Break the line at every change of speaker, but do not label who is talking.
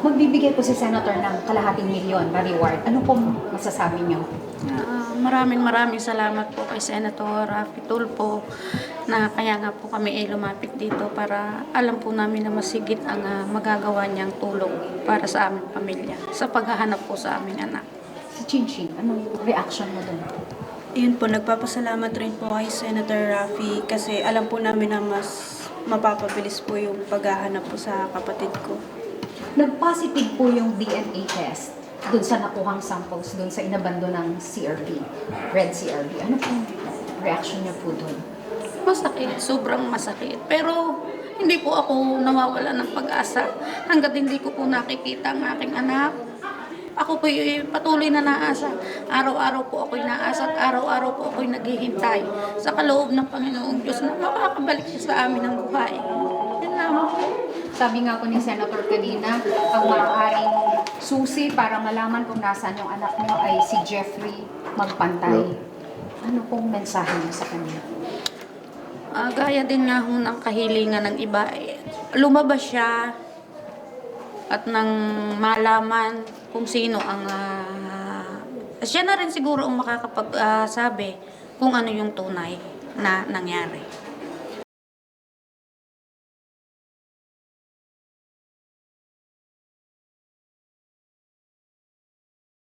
Magbibigay po si Senator ng kalahating milyon na reward. Ano po masasabi niyo?
Ah, maraming maraming salamat po kay Senator Rafi Tulfo na kaya nga po kami ay lumapit dito para alam po namin na masigit ang ah, magagawa niyang tulong para sa aming pamilya sa paghahanap po sa aming anak.
Si Chinchin, anong reaction mo doon?
Yun po, nagpapasalamat rin po kay Senator Rafi kasi alam po namin na mas mapapabilis po yung paghahanap po sa kapatid ko.
Nag-positive po yung DNA test doon sa nakuhang samples doon sa inabando ng CRP, red CRP. Ano po reaction niyo po doon?
Masakit, sobrang masakit. Pero hindi po ako nawawala ng pag-asa hanggat hindi ko po nakikita ang aking anak. Ako po patuloy na naasa. Araw-araw po ako'y naasa at araw-araw po ako'y naghihintay sa kaloob ng Panginoong Diyos na makakabalik siya sa amin ng buhay. Yun lamang po.
Sabi nga po ni Senator kanina, ang maaaring susi para malaman kung nasaan yung anak niyo ay si Jeffrey Magpantay. Ano pong mensahe niyo sa kanya?
Ah, gaya din nga ho ng kahilingan ng iba, eh, lumabas siya at nang malaman kung sino ang... ah, siya na rin siguro ang makakapagsabi kung ano yung tunay na nangyari.